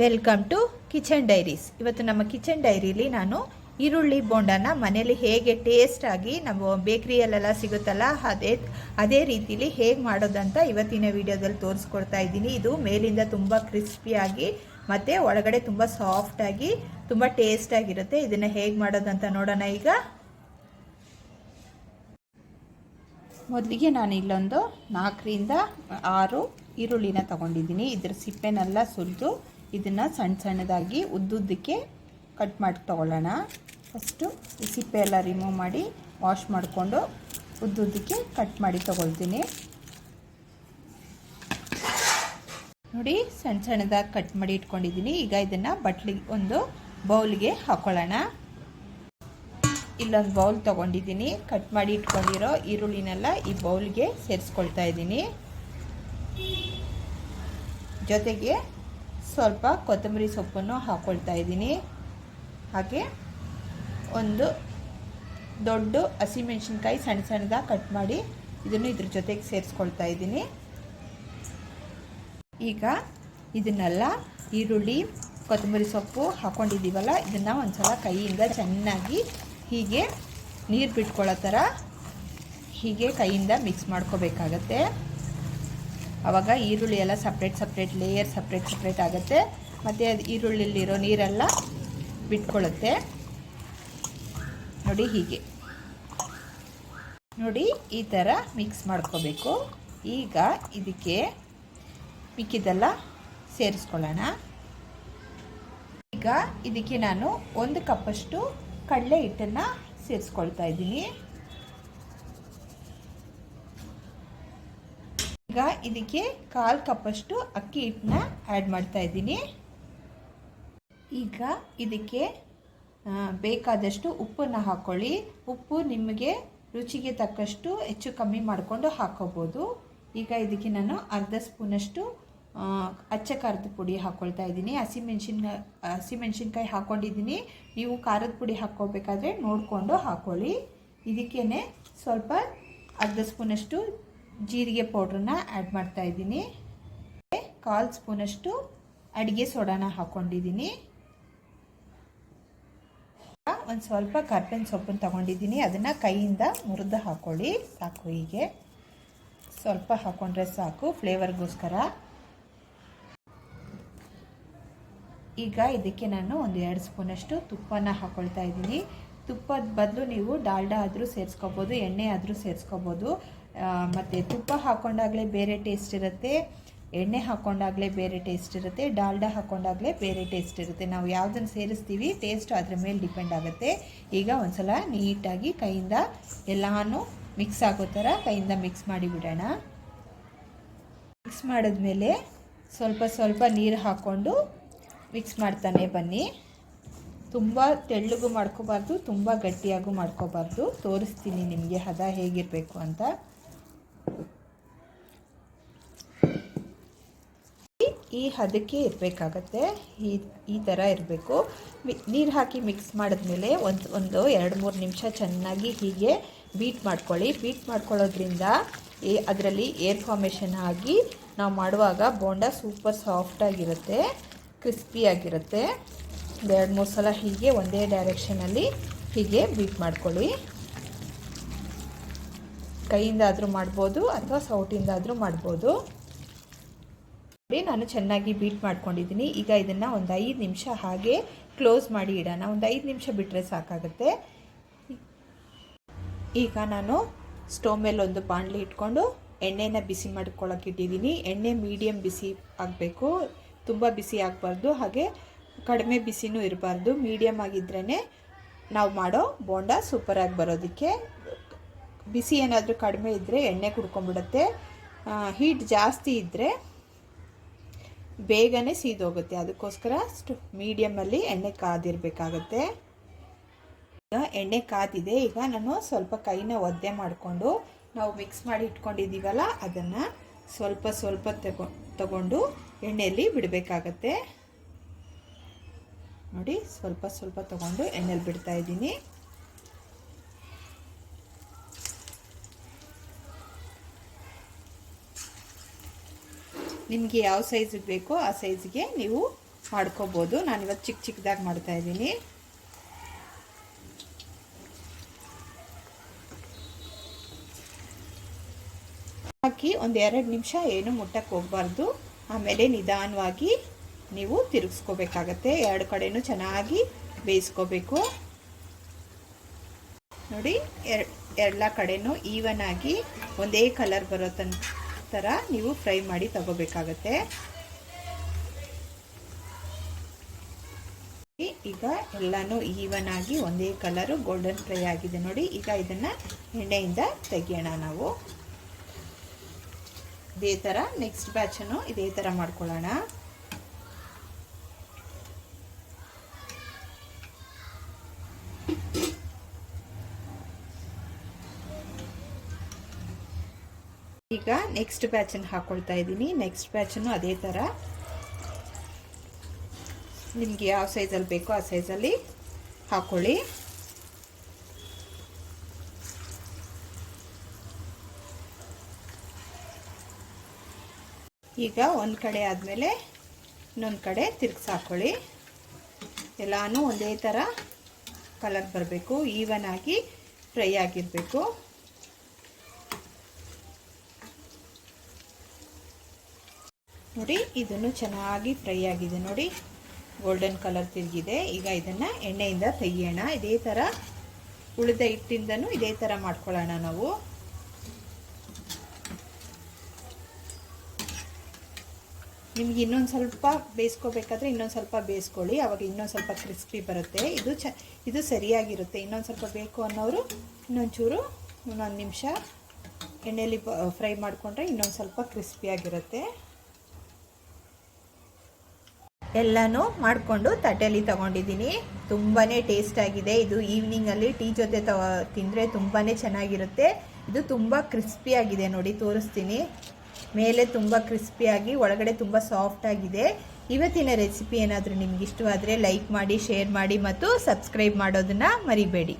Welcome to kitchen diaries ಇವತ್ತು ನಮ್ಮ kitchen ಡೈರಿಲಿ ನಾನು ಈರುಳ್ಳಿ ಬೋಂಡನ ಮನೇಲಿ ಹೇಗೆ ಟೇಸ್ಟಾಗಿ ನಮ್ಮ ಬೇಕ್ರಿಯಲ್ಲೆಲ್ಲ ಸಿಗುತ್ತಲ್ಲ, ಅದೇ ಅದೇ ರೀತಿಲಿ ಹೇಗೆ ಮಾಡೋದಂತ ಇವತ್ತಿನ ವಿಡಿಯೋದಲ್ಲಿ ತೋರಿಸ್ಕೊಡ್ತಾ ಇದ್ದೀನಿ. ಇದು ಮೇಲಿಂದ ತುಂಬ ಕ್ರಿಸ್ಪಿಯಾಗಿ ಮತ್ತು ಒಳಗಡೆ ತುಂಬ ಸಾಫ್ಟಾಗಿ ತುಂಬ ಟೇಸ್ಟಾಗಿರುತ್ತೆ ಇದನ್ನು ಹೇಗೆ ಮಾಡೋದಂತ ನೋಡೋಣ ಈಗ. ಮೊದಲಿಗೆ ನಾನು ಇಲ್ಲೊಂದು ನಾಲ್ಕರಿಂದ ಆರು ಈರುಳ್ಳಿನ ತಗೊಂಡಿದ್ದೀನಿ. ಇದರ ಸಿಪ್ಪೆನೆಲ್ಲ ಸುಲಿದು ಇದನ್ನು ಸಣ್ಣ ಸಣ್ಣದಾಗಿ ಉದ್ದುದ್ದಕ್ಕೆ ಕಟ್ ಮಾಡಿ ತಗೊಳ್ಳೋಣ. ಫಸ್ಟು ಸಿಪ್ಪೆ ಎಲ್ಲ ರಿಮೂವ್ ಮಾಡಿ ವಾಶ್ ಮಾಡಿಕೊಂಡು ಉದ್ದುದ್ದಕ್ಕೆ ಕಟ್ ಮಾಡಿ ತಗೊಳ್ತೀನಿ. ನೋಡಿ ಸಣ್ಣ ಸಣ್ಣದಾಗಿ ಕಟ್ ಮಾಡಿ ಇಟ್ಕೊಂಡಿದ್ದೀನಿ. ಈಗ ಇದನ್ನು ಬಟ್ಲಿಗೆ ಒಂದು ಬೌಲ್ಗೆ ಹಾಕೊಳ್ಳೋಣ. ಇಲ್ಲೊಂದು ಬೌಲ್ ತೊಗೊಂಡಿದ್ದೀನಿ. ಕಟ್ ಮಾಡಿ ಇಟ್ಕೊಂಡಿರೋ ಈರುಳ್ಳಿನೆಲ್ಲ ಈ ಬೌಲ್ಗೆ ಸೇರಿಸ್ಕೊಳ್ತಾ ಇದ್ದೀನಿ. ಜೊತೆಗೆ ಸ್ವಲ್ಪ ಕೊತ್ತಂಬರಿ ಸೊಪ್ಪನ್ನು ಹಾಕ್ಕೊಳ್ತಾ ಇದ್ದೀನಿ. ಹಾಗೆ ಒಂದು ದೊಡ್ಡ ಹಸಿಮೆಣ್ಸಿನ್ಕಾಯಿ ಸಣ್ಣ ಸಣ್ಣದಾಗಿ ಕಟ್ ಮಾಡಿ ಇದನ್ನು ಇದ್ರ ಜೊತೆಗೆ ಸೇರಿಸ್ಕೊಳ್ತಾ ಇದ್ದೀನಿ. ಈಗ ಇದನ್ನೆಲ್ಲ ಈರುಳ್ಳಿ, ಕೊತ್ತಂಬರಿ ಸೊಪ್ಪು ಹಾಕ್ಕೊಂಡಿದ್ದೀವಲ್ಲ ಇದನ್ನು ಒಂದು ಸಲ ಕೈಯಿಂದ ಚೆನ್ನಾಗಿ ಹೀಗೆ ನೀರು ಬಿಟ್ಕೊಳ್ಳೋ ಥರ ಹೀಗೆ ಕೈಯಿಂದ ಮಿಕ್ಸ್ ಮಾಡ್ಕೋಬೇಕಾಗತ್ತೆ. ಆವಾಗ ಈರುಳ್ಳಿ ಎಲ್ಲ separate separate layer separate separate ಆಗುತ್ತೆ. ಮತ್ತು ಅದು ಈರುಳ್ಳಿಲಿರೋ ನೀರೆಲ್ಲ ಬಿಟ್ಕೊಳ್ಳುತ್ತೆ. ನೋಡಿ ಹೀಗೆ. ನೋಡಿ ಈ ಥರ ಮಿಕ್ಸ್ ಮಾಡ್ಕೋಬೇಕು. ಈಗ ಇದಕ್ಕೆ ಮಿಕ್ಕಿದೆಲ್ಲ ಸೇರಿಸ್ಕೊಳ್ಳೋಣ. ಈಗ ಇದಕ್ಕೆ ನಾನು ಒಂದು ಕಪ್ಪಷ್ಟು ಕಡಲೆ ಹಿಟ್ಟನ್ನು ಸೇರಿಸ್ಕೊಳ್ತಾ ಇದ್ದೀನಿ. ಈಗ ಇದಕ್ಕೆ ಕಾಲು ಕಪ್ಪಷ್ಟು ಅಕ್ಕಿ ಹಿಟ್ಟನ್ನ ಆ್ಯಡ್ ಮಾಡ್ತಾ ಇದ್ದೀನಿ. ಈಗ ಇದಕ್ಕೆ ಬೇಕಾದಷ್ಟು ಉಪ್ಪನ್ನು ಹಾಕ್ಕೊಳ್ಳಿ ಉಪ್ಪು ನಿಮಗೆ ರುಚಿಗೆ ತಕ್ಕಷ್ಟು ಹೆಚ್ಚು ಕಮ್ಮಿ ಮಾಡಿಕೊಂಡು ಹಾಕೋಬೋದು. ಈಗ ಇದಕ್ಕೆ ನಾನು ಅರ್ಧ ಸ್ಪೂನಷ್ಟು ಅಚ್ಚ ಖಾರದ ಪುಡಿ ಹಾಕ್ಕೊಳ್ತಾ ಇದ್ದೀನಿ. ಹಸಿಮೆಣ್ಸಿನ ಹಸಿಮೆಣ್ಸಿನ್ಕಾಯಿ ಹಾಕ್ಕೊಂಡಿದ್ದೀನಿ ನೀವು ಖಾರದ ಪುಡಿ ಹಾಕ್ಕೋಬೇಕಾದ್ರೆ ನೋಡಿಕೊಂಡು ಹಾಕ್ಕೊಳ್ಳಿ ಇದಕ್ಕೇ ಸ್ವಲ್ಪ ಅರ್ಧ ಸ್ಪೂನಷ್ಟು ಜೀರಿಗೆ ಪೌಡ್ರನ್ನ ಆ್ಯಡ್ ಮಾಡ್ತಾ ಇದ್ದೀನಿ. ಕಾಲು ಸ್ಪೂನಷ್ಟು ಅಡುಗೆ ಸೋಡಾನ ಹಾಕ್ಕೊಂಡಿದ್ದೀನಿ ಒಂದು ಸ್ವಲ್ಪ ಕರ್ಬೇವಿನ ಸೊಪ್ಪನ್ನು ತೊಗೊಂಡಿದ್ದೀನಿ. ಅದನ್ನು ಕೈಯಿಂದ ಮುರಿದು ಹಾಕ್ಕೊಳ್ಳಿ ಸಾಕು ಹೀಗೆ. ಸ್ವಲ್ಪ ಹಾಕ್ಕೊಂಡ್ರೆ ಸಾಕು, ಫ್ಲೇವರ್ಗೋಸ್ಕರ. ಈಗ ಇದಕ್ಕೆ ನಾನು ಒಂದು ಎರಡು ಸ್ಪೂನಷ್ಟು ತುಪ್ಪನ ಹಾಕ್ಕೊಳ್ತಾ ಇದ್ದೀನಿ. ತುಪ್ಪದ ಬದಲು ನೀವು ಡಾಲ್ಡಾ ಆದರೂ ಸೇರಿಸ್ಕೋಬೋದು, ಎಣ್ಣೆ ಆದರೂ ಸೇರಿಸ್ಕೋಬೋದು. ಮತ್ತು ತುಪ್ಪ ಹಾಕ್ಕೊಂಡಾಗಲೇ ಬೇರೆ ಟೇಸ್ಟ್ ಇರುತ್ತೆ, ಎಣ್ಣೆ ಹಾಕ್ಕೊಂಡಾಗಲೇ ಬೇರೆ ಟೇಸ್ಟ್ ಇರುತ್ತೆ, ಡಾಲ್ಡಾ ಹಾಕ್ಕೊಂಡಾಗಲೇ ಬೇರೆ ಟೇಸ್ಟ್ ಇರುತ್ತೆ. ನಾವು ಯಾವುದನ್ನು ಸೇರಿಸ್ತೀವಿ ಟೇಸ್ಟ್ ಅದ್ರ ಮೇಲೆ ಡಿಪೆಂಡ್ ಆಗುತ್ತೆ. ಈಗ ಒಂದ್ಸಲ ನೀಟಾಗಿ ಕೈಯಿಂದ ಎಲ್ಲನೂ ಮಿಕ್ಸ್ ಆಗೋ ಥರ ಕೈಯಿಂದ ಮಿಕ್ಸ್ ಮಾಡಿಬಿಡೋಣ. ಮಿಕ್ಸ್ ಮಾಡಿದ್ಮೇಲೆ ಸ್ವಲ್ಪ ಸ್ವಲ್ಪ ನೀರು ಹಾಕ್ಕೊಂಡು ಮಿಕ್ಸ್ ಮಾಡ್ತಾನೆ ಬನ್ನಿ. ತುಂಬ ತೆಳ್ಳಗೂ ಮಾಡ್ಕೋಬಾರ್ದು, ತುಂಬ ಗಟ್ಟಿಯಾಗೂ ಮಾಡ್ಕೋಬಾರ್ದು. ತೋರಿಸ್ತೀನಿ ನಿಮಗೆ ಹದ ಹೇಗಿರಬೇಕು ಅಂತ. ಈ ಹದಕ್ಕೆ ಇರಬೇಕಾಗತ್ತೆ. ಈ ಈ ಥರ ಇರಬೇಕು. ನೀರು ಹಾಕಿ ಮಿಕ್ಸ್ ಮಾಡಿದ್ಮೇಲೆ ಒಂದು ಒಂದು ಎರಡು, ಮೂರು ನಿಮಿಷ ಚೆನ್ನಾಗಿ ಹೀಗೆ ಬೀಟ್ ಮಾಡ್ಕೊಳ್ಳಿ. ಬೀಟ್ ಮಾಡ್ಕೊಳ್ಳೋದ್ರಿಂದ ಈ ಅದರಲ್ಲಿ ಏರ್ ಫಾರ್ಮೇಷನ್ ಆಗಿ ನಾವು ಮಾಡುವಾಗ ಬೋಂಡ ಸೂಪರ್ ಸಾಫ್ಟಾಗಿರುತ್ತೆ ಕ್ರಿಸ್ಪಿಯಾಗಿರುತ್ತೆ ಎರಡು, ಮೂರು ಸಲ ಹೀಗೆ ಒಂದೇ ಡೈರೆಕ್ಷನಲ್ಲಿ ಹೀಗೆ ಬೀಟ್ ಮಾಡ್ಕೊಳ್ಳಿ. ಕೈಯಿಂದಾದರೂ ಮಾಡ್ಬೋದು ಅಥವಾ ಸೌಟಿಂದಾದರೂ ಮಾಡ್ಬೋದು. ನಾನು ಚೆನ್ನಾಗಿ ಬೀಟ್ ಮಾಡ್ಕೊಂಡಿದ್ದೀನಿ. ಈಗ ಇದನ್ನು ಒಂದು ಐದು ನಿಮಿಷ ಹಾಗೆ ಕ್ಲೋಸ್ ಮಾಡಿ ಇಡೋಣ. ಒಂದು ಐದು ನಿಮಿಷ ಬಿಟ್ಟರೆ ಸಾಕಾಗುತ್ತೆ. ಈಗ ನಾನು ಸ್ಟೋವ್ ಮೇಲೆ ಒಂದು ಬಾಣಲಿ ಇಟ್ಕೊಂಡು ಎಣ್ಣೆನ ಬಿಸಿ ಮಾಡ್ಕೊಳ್ಳೋಕೆ ಇಟ್ಟಿದ್ದೀನಿ. ಎಣ್ಣೆ ಮೀಡಿಯಮ್ ಬಿಸಿ ಆಗಬೇಕು. ತುಂಬ ಬಿಸಿ ಆಗಬಾರ್ದು. ಹಾಗೆ ಕಡಿಮೆ ಬಿಸಿನೂ ಇರಬಾರ್ದು. ಮೀಡಿಯಮ್ ಆಗಿದ್ರೇ ನಾವು ಮಾಡೋ ಬೋಂಡ ಸೂಪರಾಗಿ ಬರೋದಕ್ಕೆ. ಬಿಸಿ ಏನಾದರೂ ಕಡಿಮೆ ಇದ್ದರೆ ಎಣ್ಣೆ ಕುಡ್ಕೊಂಬಿಡುತ್ತೆ ಹೀಟ್ ಜಾಸ್ತಿ ಇದ್ದರೆ ಬೇಗನೆ ಸೀದೋಗುತ್ತೆ. ಅದಕ್ಕೋಸ್ಕರ ಸ್ಟು ಮೀಡಿಯಮಲ್ಲಿ ಎಣ್ಣೆ ಕಾದಿರಬೇಕಾಗತ್ತೆ. ಈಗ ಎಣ್ಣೆ ಕಾದಿದೆ. ಈಗ ನಾನು ಸ್ವಲ್ಪ ಕೈನ ಒದ್ದೆ ಮಾಡಿಕೊಂಡು ನಾವು ಮಿಕ್ಸ್ ಮಾಡಿ ಇಟ್ಕೊಂಡಿದ್ದೀವಲ್ಲ, ಅದನ್ನು ಸ್ವಲ್ಪ ಸ್ವಲ್ಪ ತಗೊ, ತಗೊಂಡು ಎಣ್ಣೆಯಲ್ಲಿ ಬಿಡಬೇಕಾಗತ್ತೆ. ನೋಡಿ, ಸ್ವಲ್ಪ ಸ್ವಲ್ಪ ತಗೊಂಡು ಎಣ್ಣೆಲಿ ಬಿಡ್ತಾ ಇದ್ದೀನಿ. ನಿಮಗೆ ಯಾವ ಸೈಜಿಗೆ ಬೇಕೋ ಆ ಸೈಜ್ಗೆ ನೀವು ಮಾಡ್ಕೋಬೋದು. ನಾನಿವತ್ತು ಚಿಕ್ಕ ಚಿಕ್ಕದಾಗಿ ಮಾಡ್ತಾ ಇದ್ದೀನಿ. ಹಾಕಿ ಒಂದು ಎರಡು ನಿಮಿಷ ಏನು ಮುಟ್ಟಕ್ಕೆ ಹೋಗಬಾರ್ದು. ಆಮೇಲೆ ನಿಧಾನವಾಗಿ ನೀವು ತಿರುಗಿಸ್ಕೋಬೇಕಾಗತ್ತೆ. ಎರಡು ಕಡೆನೂ ಚೆನ್ನಾಗಿ ಬೇಯಿಸ್ಕೋಬೇಕು. ನೋಡಿ ಎರಡು ಎಲ್ಲ ಕಡೆನೂ ಈವನ್ ಆಗಿ ಒಂದೇ ಕಲರ್ ಬರೋ ತನ್ ಥರ ನೀವು ಫ್ರೈ ಮಾಡಿ ತಗೋಬೇಕಾಗತ್ತೆ. ಈಗ ಎಲ್ಲನೂ ಈವನ್ ಆಗಿ ಒಂದೇ ಕಲರು ಗೋಲ್ಡನ್ ಫ್ರೈ ಆಗಿದೆ ನೋಡಿ, ಈಗ ಇದನ್ನು ಎಣ್ಣೆಯಿಂದ ತೆಗಿಯೋಣ ನಾವು. ಇದೇ ಥರ ನೆಕ್ಸ್ಟ್ ಬ್ಯಾಚನ್ನು ಇದೇ ಥರ ಮಾಡ್ಕೊಳ್ಳೋಣ. ಈಗ ನೆಕ್ಸ್ಟ್ ಬ್ಯಾಚನ್ನು ಹಾಕ್ಕೊಳ್ತಾ ಇದ್ದೀನಿ. ನೆಕ್ಸ್ಟ್ ಬ್ಯಾಚನ್ನು ಅದೇ ಥರ ನಿಮಗೆ ಯಾವ ಸೈಜಲ್ಲಿ ಬೇಕೋ ಆ ಸೈಜಲ್ಲಿ ಹಾಕ್ಕೊಳ್ಳಿ ಈಗ ಒಂದು ಕಡೆ ಆದಮೇಲೆ ಇನ್ನೊಂದು ಕಡೆ ತಿರ್ಗಿಸಿ ಹಾಕ್ಕೊಳ್ಳಿ ಎಲ್ಲನೂ ಒಂದೇ ಥರ ಕಲರ್ ಬರಬೇಕು ಈವನ್ ಆಗಿ ಫ್ರೈ ಆಗಿರಬೇಕು. ನೋಡಿ, ಇದನ್ನು ಚೆನ್ನಾಗಿ ಫ್ರೈ ಆಗಿದೆ ನೋಡಿ. ಗೋಲ್ಡನ್ ಕಲರ್ ತಿರುಗಿದೆ. ಈಗ ಇದನ್ನು ಎಣ್ಣೆಯಿಂದ ತೆಗಿಯೋಣ. ಇದೇ ಥರ ಉಳಿದ ಹಿಟ್ಟಿಂದನೂ ಇದೇ ಥರ ಮಾಡ್ಕೊಳ್ಳೋಣ ನಾವು. ನಿಮ್ಗೆ ಇನ್ನೊಂದು ಸ್ವಲ್ಪ ಬೇಯಿಸ್ಕೋಬೇಕಾದ್ರೆ ಇನ್ನೊಂದು ಸ್ವಲ್ಪ ಬೇಯಿಸ್ಕೊಳ್ಳಿ. ಅವಾಗ ಇನ್ನೊಂದು ಸ್ವಲ್ಪ ಕ್ರಿಸ್ಪಿ ಬರುತ್ತೆ. ಇದು ಚ, ಇದು ಸರಿಯಾಗಿರುತ್ತೆ. ಇನ್ನೊಂದು ಸ್ವಲ್ಪ ಬೇಕು ಅನ್ನೋರು ಇನ್ನೊಂಚೂರು ಇನ್ನೊಂದು ನಿಮಿಷ ಎಣ್ಣೆಯಲ್ಲಿ ಫ್ರೈ ಮಾಡಿಕೊಂಡ್ರೆ ಇನ್ನೊಂದು ಸ್ವಲ್ಪ ಕ್ರಿಸ್ಪಿಯಾಗಿರುತ್ತೆ ಎಲ್ಲನೂ ಮಾಡಿಕೊಂಡು ತಟ್ಟೆಯಲ್ಲಿ ತಗೊಂಡಿದ್ದೀನಿ. ತುಂಬಾ ಟೇಸ್ಟಾಗಿದೆ ಇದು ಈವ್ನಿಂಗಲ್ಲಿ ಟೀ ಜೊತೆ ತ, ತಿಂದರೆ ತುಂಬಾ ಚೆನ್ನಾಗಿರುತ್ತೆ. ಇದು ತುಂಬ ಕ್ರಿಸ್ಪಿಯಾಗಿದೆ ನೋಡಿ, ತೋರಿಸ್ತೀನಿ. ಮೇಲೆ ತುಂಬ ಕ್ರಿಸ್ಪಿಯಾಗಿ ಒಳಗಡೆ ತುಂಬ ಸಾಫ್ಟಾಗಿದೆ ಇವತ್ತಿನ ರೆಸಿಪಿ ಏನಾದರೂ ನಿಮ್ಗೆ ಇಷ್ಟವಾದರೆ ಲೈಕ್ ಮಾಡಿ ಶೇರ್ ಮಾಡಿ ಮತ್ತು ಸಬ್ಸ್ಕ್ರೈಬ್ ಮಾಡೋದನ್ನು ಮರಿಬೇಡಿ.